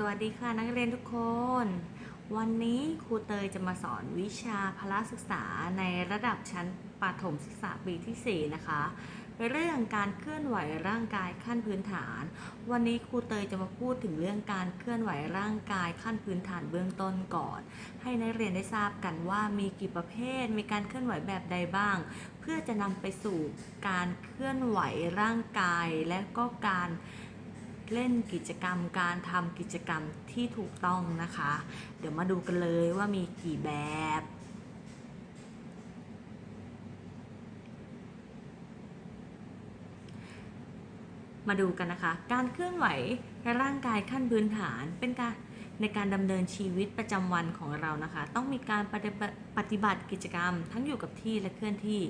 สวัสดีค่ะนักเรียนทุกคน วันนี้ครูเตยจะมาสอนวิชาพละศึกษาในระดับชั้นประถมศึกษาปีที่ 4 นะคะ เรื่องการเคลื่อนไหวร่างกายขั้นพื้นฐาน วันนี้ครูเตยจะมาพูดถึงเรื่องการเคลื่อนไหวร่างกายขั้นพื้นฐานเบื้องต้นก่อน ให้นักเรียนได้ทราบกันว่ามีกี่ประเภท มีการเคลื่อนไหวแบบใดบ้าง เพื่อจะนำไปสู่การเคลื่อนไหวร่างกายและก็การเเล่นกิจกรรมการทำกิจกรรมที่ถูกต้องนะคะ เดี๋ยวมาดูกันเลยว่ามีกี่แบบ มาดูกันนะคะ การเคลื่อนไหวร่างกายขั้นพื้นฐานเป็นการ ในการดำเนินชีวิตประจำวันของเรานะคะ ต้องมีการปฏิบัติปฏิบัติกิจกรรม ทั้งอยู่กับที่และเคลื่อนที่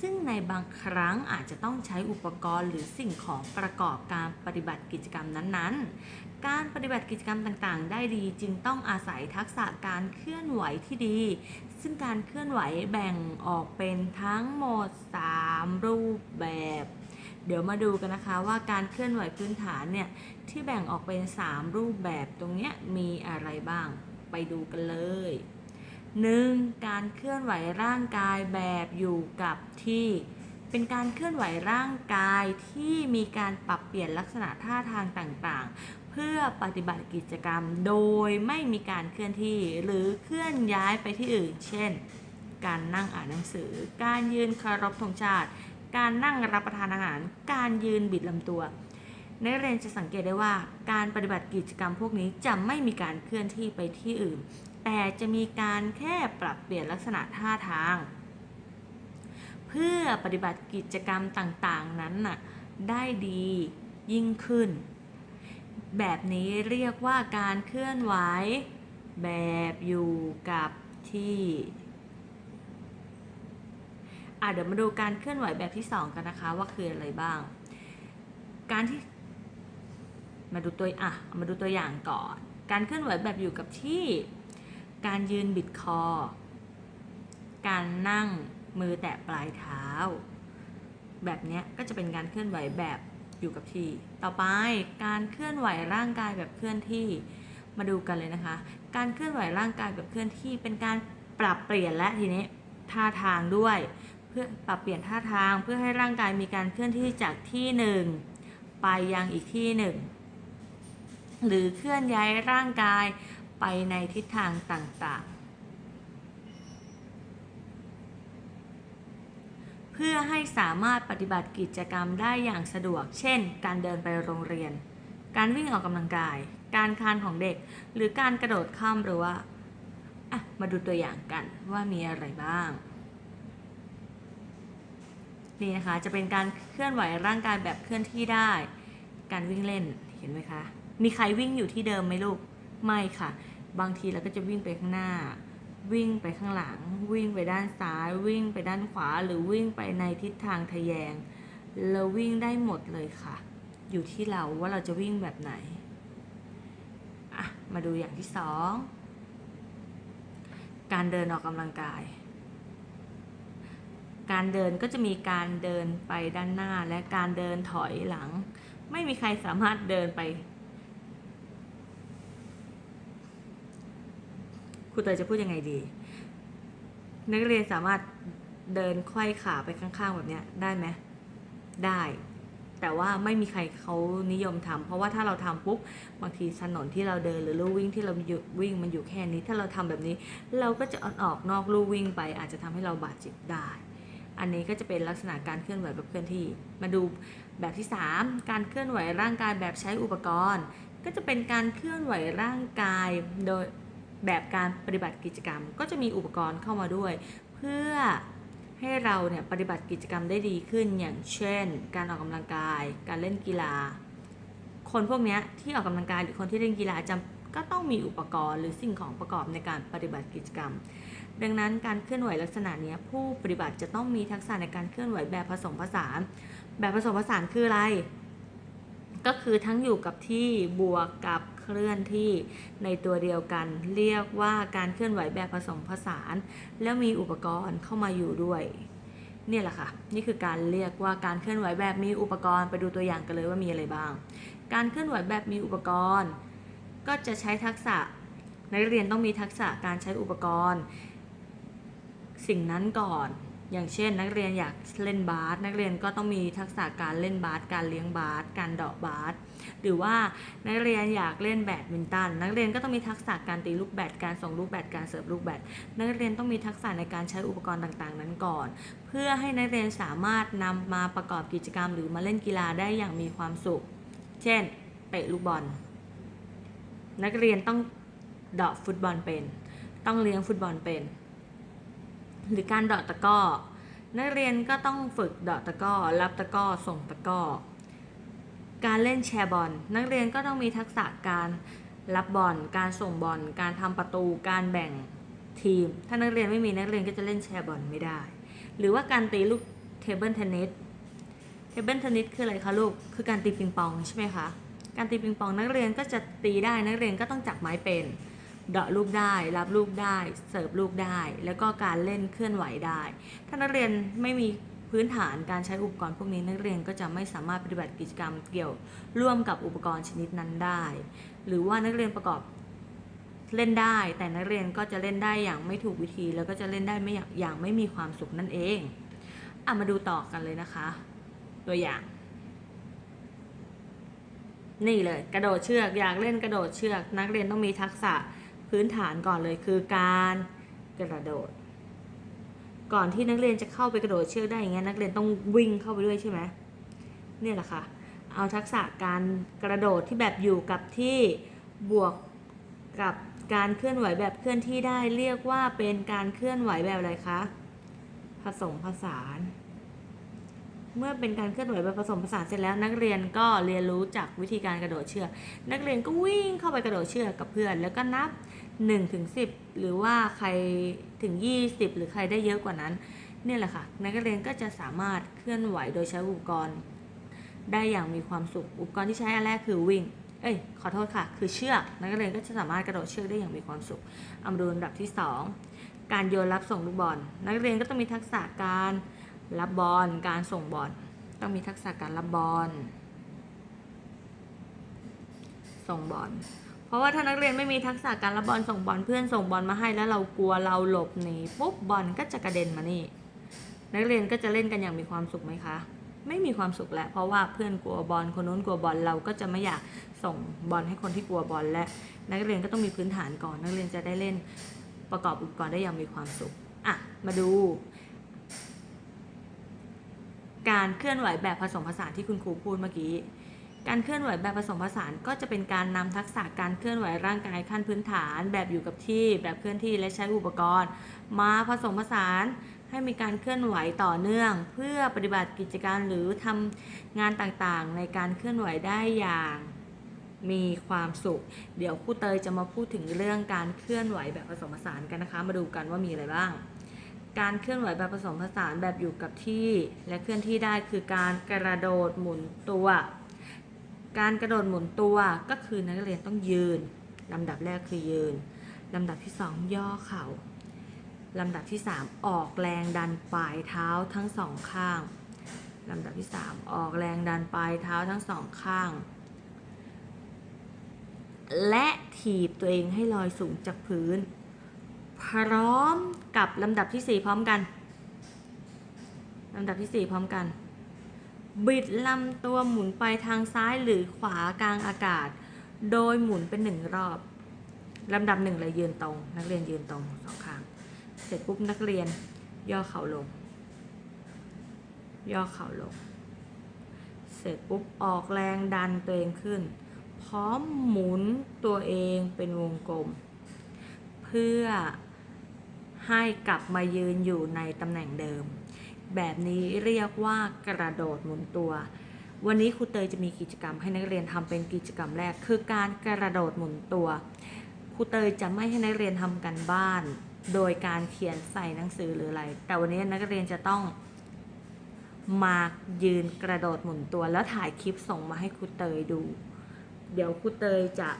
ซึ่งในบางครั้งอาจจะต้องใช้อุปกรณ์หรือสิ่งของประกอบการปฏิบัติกิจกรรมนั้นๆ การปฏิบัติกิจกรรมต่างๆ ได้ดีจึงต้องอาศัยทักษะการเคลื่อนไหวที่ดี ซึ่งการเคลื่อนไหวแบ่งออกเป็นทั้งหมด 3 รูปแบบ เดี๋ยวมาดูกันนะคะว่าการเคลื่อนไหวพื้นฐานเนี่ยที่แบ่งออกเป็น 3 รูปแบบตรงเนี้ยมีอะไรบ้างไปดูกันเลย 1. การเคลื่อนไหวร่างกายแบบอยู่กับที่ เป็นการเคลื่อนไหวร่างกายที่มีการปรับเปลี่ยนลักษณะท่าทางต่างๆ เพื่อปฏิบัติกิจกรรมโดยไม่มีการเคลื่อนที่หรือเคลื่อนย้ายไปที่อื่น เช่น การนั่งอ่านหนังสือ การยืนคารพธงชาติ การนั่งรับประทานอาหาร การยืนบิดลำตัว นักเรียนจะสังเกตได้ว่า การปฏิบัติกิจกรรมพวกนี้จะไม่มีการเคลื่อนที่ไปที่อื่น แต่จะมีการแค่ปรับเปลี่ยนลักษณะท่าทาง เพื่อปฏิบัติกิจกรรมต่างๆนั้นน่ะได้ดียิ่งขึ้น แบบนี้เรียกว่าการเคลื่อนไหวแบบอยู่กับที่ อะเดี๋ยวมาดูการเคลื่อนไหวแบบที่ 2 กันนะคะ ว่าคืออะไรบ้าง การที่มาดูตัวอะมาดูตัวอย่างก่อน การเคลื่อนไหวแบบอยู่กับที่ การยืนบิดคอ การนั่งมือแตะปลายเท้า แบบเนี้ยก็จะเป็นการเคลื่อนไหวแบบอยู่กับที่ ต่อไปการเคลื่อนไหวร่างกายแบบเคลื่อนที่ มาดูกันเลยนะคะ การเคลื่อนไหวร่างกายแบบเคลื่อนที่เป็นการปรับเปลี่ยนและทีนี้ท่าทางด้วย พื่อปรับเปลี่ยนท่าทางเพื่อให้ร่างกายมีการเคลื่อนที่จากที่หนึ่งไปยังอีกที่หนึ่งหรือเคลื่อนย้ายร่างกายไปในทิศทางต่างๆ เพื่อให้สามารถปฏิบัติกิจกรรมได้อย่างสะดวก เช่น การเดินไปโรงเรียน การวิ่งออกกำลังกาย การคลานของเด็ก หรือการกระโดดข้ามรั้วอะมาดูตัวอย่างกันว่ามีอะไรบ้าง นี่นะคะจะเป็นการเคลื่อนไหวร่างกายแบบเคลื่อนที่ได้ การวิ่งเล่นเห็นไหมคะ มีใครวิ่งอยู่ที่เดิมไหมลูกไม่ค่ะ บางทีเราก็จะวิ่งไปข้างหน้า วิ่งไปข้างหลัง วิ่งไปด้านซ้าย วิ่งไปด้านขวา หรือวิ่งไปในทิศทางทะแยงเราวิ่งได้หมดเลยค่ะ อยู่ที่เราว่าเราจะวิ่งแบบไหนอะมาดูอย่างที่สองการเดินออกกำลังกาย การเดินก็จะมีการเดินไปด้านหน้าและการเดินถอยหลัง ไม่มีใครสามารถเดินไป ครูเตยจะพูดยังไงดี นักเรียนสามารถเดินไขว้ขาไปข้างๆแบบเนี้ยได้ไหมได้ แต่ว่าไม่มีใครเขานิยมทำเพราะว่าถ้าเราทำปุ๊บบางทีถนนที่เราเดินหรือลู่วิ่งที่เราอยู่วิ่งมันอยู่แค่นี้ ถ้าเราทำแบบนี้ เราก็จะออกนอกลู่วิ่งไป อาจจะทำให้เราบาดเจ็บได้ อันนี้ก็จะเป็นลักษณะการเคลื่อนไหวแบบเคลื่อนที่ มาดูแบบที่ 3 การเคลื่อนไหวร่างกายแบบใช้อุปกรณ์ ก็จะเป็นการเคลื่อนไหวร่างกายโดยแบบการปฏิบัติกิจกรรม ก็จะมีอุปกรณ์เข้ามาด้วย เพื่อให้เราเนี่ยปฏิบัติกิจกรรมได้ดีขึ้นอย่างเช่น การออกกำลังกาย การเล่นกีฬา คนพวกเนี้ยที่ออกกำลังกายหรือคนที่เล่นกีฬาจำก็ต้องมีอุปกรณ์หรือสิ่งของประกอบในการปฏิบัติกิจกรรม ดังนั้นการเคลื่อนไหวลักษณะนี้ผู้ปฏิบัติจะต้องมีทักษะในการเคลื่อนไหวแบบผสมผสาน แบบผสมผสานคืออะไร ก็คือทั้งอยู่กับที่บวกกับเคลื่อนที่ในตัวเดียวกัน เรียกว่าการเคลื่อนไหวแบบผสมผสาน แล้วมีอุปกรณ์เข้ามาอยู่ด้วยเนี่ยแหละค่ะ นี่คือการเรียกว่าการเคลื่อนไหวแบบมีอุปกรณ์ไปดูตัวอย่างกันเลยว่ามีอะไรบ้าง การเคลื่อนไหวแบบมีอุปกรณ์ ก็จะใช้ทักษะนักเรียนต้องมีทักษะการใช้อุปกรณ์ สิ่งนั้นก่อน อย่างเช่น นักเรียนอยากเล่นบาสนักเรียนก็ต้องมีทักษะการเล่นบาสการเลี้ยงบาสการเดาะบาสหรือว่านักเรียนอยากเล่นแบดมินตันนักเรียนก็ต้องมีทักษะการตีลูกแบดการส่งลูกแบดการเสิร์ฟลูกแบดนักเรียนต้องมีทักษะในการใช้อุปกรณ์ต่างๆ นั้นก่อน เพื่อให้นักเรียนสามารถนำมาประกอบกิจกรรม หรือมาเล่นกีฬาได้อย่างมีความสุข เช่นเตะลูกบอล นักเรียนต้องเดาะฟุตบอลเป็น ต้องเลี้ยงฟุตบอลเป็น หรือการเดาะตะก้อ นักเรียนก็ต้องฝึกเดาะตะก้อ รับตะก้อ ส่งตะก้อ การเล่นแชร์บอล นักเรียนก็ต้องมีทักษะการรับบอล การส่งบอล การทำประตู การแบ่งทีม ถ้านักเรียนไม่มีนักเรียนก็จะเล่นแชร์บอลไม่ได้ หรือว่าการตีลูกเทเบิลเทนนิส เทเบิลเทนนิสคืออะไรคะลูก คือการตีปิงปองใช่ไหมคะ การตีปิงปองนักเรียนก็จะตีได้นักเรียนก็ต้องจับไม้เป็น เดาะลูกได้ รับลูกได้ เสิร์ฟลูกได้ แล้วก็การเล่นเคลื่อนไหวได้ ถ้านักเรียนไม่มีพื้นฐานการใช้อุปกรณ์พวกนี้นักเรียนก็จะไม่สามารถปฏิบัติกิจกรรมเกี่ยวร่วมกับอุปกรณ์ชนิดนั้นได้ หรือว่านักเรียนประกอบเล่นได้ แต่นักเรียนก็จะเล่นได้อย่างไม่ถูกวิธี แล้วก็จะเล่นได้ไม่อย่างไม่มีความสุขนั่นเองอะมาดูต่อกันเลยนะคะ ตัวอย่าง นี่เลย กระโดดเชือกอยากเล่นกระโดดเชือก นักเรียนต้องมีทักษะ พื้นฐานก่อนเลยคือการกระโดด ก่อนที่นักเรียนจะเข้าไปกระโดดเชือกได้อย่างเงี้ยนักเรียนต้องวิ่งเข้าไปด้วยใช่ไหมเนี่ยแหละค่ะ เอาทักษะการกระโดดที่แบบอยู่กับที่บวกกับการเคลื่อนไหวแบบเคลื่อนที่ได้เรียกว่าเป็นการเคลื่อนไหวแบบอะไรคะผสมผสาน เมื่อเป็นการเคลื่อนไหวแบบผสมผสานเสร็จแล้ว นักเรียนก็เรียนรู้จากวิธีการกระโดดเชือก นักเรียนก็วิ่งเข้าไปกระโดดเชือกกับเพื่อน แล้วก็นับ 1 ถึง10 หรือว่าใครถึง 20 หรือใครได้เยอะกว่านั้นเนี่ยแหละค่ะนักเรียนก็จะสามารถเคลื่อนไหวโดยใช้อุปกรณ์ ได้อย่างมีความสุข อุปกรณ์ที่ใช้อันแรกคือวิ่ง เอ้ยขอโทษค่ะ คือเชือกนักเรียนก็จะสามารถกระโดดเชือกได้อย่างมีความสุขเอามาดูอันดับที่ 2 การโยนรับส่งลูกบอล นักเรียนก็ต้องมีทักษะการรับบอลการส่งบอลต้องมีทักษะการรับบอลส่งบอล เพราะว่าถ้านักเรียนไม่มีทักษะการรับบอลส่งบอลเพื่อนส่งบอลมาให้แล้วเรากลัวเราหลบหนีปุ๊บบอลก็จะกระเด็นมานี่ นักเรียนก็จะเล่นกันอย่างมีความสุขไหมคะ ไม่มีความสุขแล้วเพราะว่าเพื่อนกลัวบอลคนนู้นกลัวบอลเราก็จะไม่อยากส่งบอลให้คนที่กลัวบอลและ นักเรียนก็ต้องมีพื้นฐานก่อน นักเรียนจะได้เล่นประกอบอุปกรณ์ได้อย่างมีความสุขอะมาดู การเคลื่อนไหวแบบผสมผสานที่คุณครูพูดเมื่อกี้ การเคลื่อนไหวแบบผสมผสานก็จะเป็นการนำทักษะการเคลื่อนไหวร่างกายขั้นพื้นฐาน แบบอยู่กับที่ แบบเคลื่อนที่และใช้อุปกรณ์ มาผสมผสานให้มีการเคลื่อนไหวต่อเนื่อง เพื่อปฏิบัติกิจการหรือทำงานต่างๆ ในการเคลื่อนไหวได้อย่างมีความสุข เดี๋ยวครูเตยจะมาพูดถึงเรื่องการเคลื่อนไหวแบบผสมผสานกันนะคะ มาดูกันว่ามีอะไรบ้าง การเคลื่อนไหวแบบผสมผสานแบบอยู่กับที่ และเคลื่อนที่ได้คือการกระโดดหมุนตัว การกระโดดหมุนตัวก็คือนักเรียนต้องยืนลำดับแรกคือยืนลำดับที่สองย่อเข่าลำดับที่สามออกแรงดันปลายเท้าทั้งสองข้างลำดับที่สามออกแรงดันปลายเท้าทั้งสองข้าง และถีบตัวเองให้ลอยสูงจากพื้น พร้อมกับลำดับที่สี่พร้อมกันลำดับที่สี่พร้อมกัน บิดลำตัวหมุนไปทางซ้ายหรือขวากลางอากาศ โดยหมุนเป็นหนึ่งรอบลำดับหนึ่งเลยยืนตรง นักเรียนยืนตรงสองข้างเสร็จปุ๊บนักเรียนย่อเข่าลง ย่อเข่าลง เสร็จปุ๊บออกแรงดันตัวเองขึ้น พร้อมหมุนตัวเองเป็นวงกลม เพื่อให้กลับมายืนอยู่ในตำแหน่งเดิม แบบนี้เรียกว่ากระโดดหมุนตัว วันนี้ครูเตยจะมีกิจกรรมให้นักเรียนทำเป็นกิจกรรมแรก คือการกระโดดหมุนตัวครูเตยจะไม่ให้นักเรียนทำกันบ้าน โดยการเขียนใส่หนังสือหรืออะไร แต่วันนี้นักเรียนจะต้องมายืนกระโดดหมุนตัว แล้วถ่ายคลิปส่งมาให้ครูเตยดู เดี๋ยวครูเตยจะ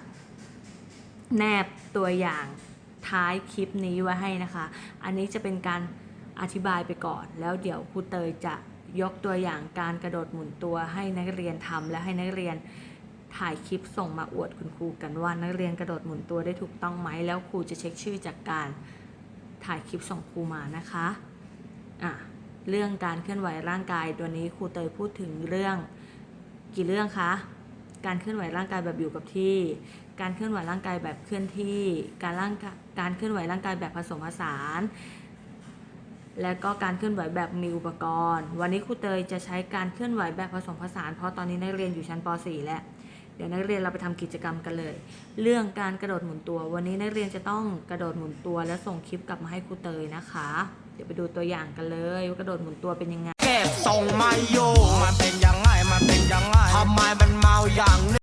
แนบตัวอย่างท้ายคลิปนี้ไว้ให้นะคะ อันนี้จะเป็นการ อธิบายไปก่อน แล้วเดี๋ยวครูเตยจะยกตัวอย่างการกระโดดหมุนตัวให้นักเรียนทำและให้นักเรียนถ่ายคลิปส่งมาอวดคุณครูกันว่านักเรียนกระโดดหมุนตัวได้ถูกต้องไหมแล้วครูจะเช็คชื่อจากการถ่ายคลิปส่งครูมานะคะอะเรื่องการเคลื่อนไหวร่างกายตัวนี้ครูเตยพูดถึงเรื่องกี่เรื่องคะการเคลื่อนไหวร่างกายแบบอยู่กับที่ การเคลื่อนไหวร่างกายแบบเคลื่อนที่ การร่างการเคลื่อนไหวร่างกายแบบผสมผสาน และก็การเคลื่อนไหวแบบมีอุปกรณ์ วันนี้ครูเตยจะใช้การเคลื่อนไหวแบบผสมผสาน เพราะตอนนี้นักเรียนอยู่ชั้นป .4 แล้ว เดี๋ยวนักเรียนเราไปทำกิจกรรมกันเลย เรื่องการกระโดดหมุนตัว วันนี้นักเรียนจะต้องกระโดดหมุนตัว และส่งคลิปกลับมาให้ครูเตยนะคะ เดี๋ยวไปดูตัวอย่างกันเลยว่ากระโดดหมุนตัวเป็นยังไง เก็บทรงไม่อยู่มันเป็นยังไงมันเป็นยังไงทำไมมันเมาอย่างนี้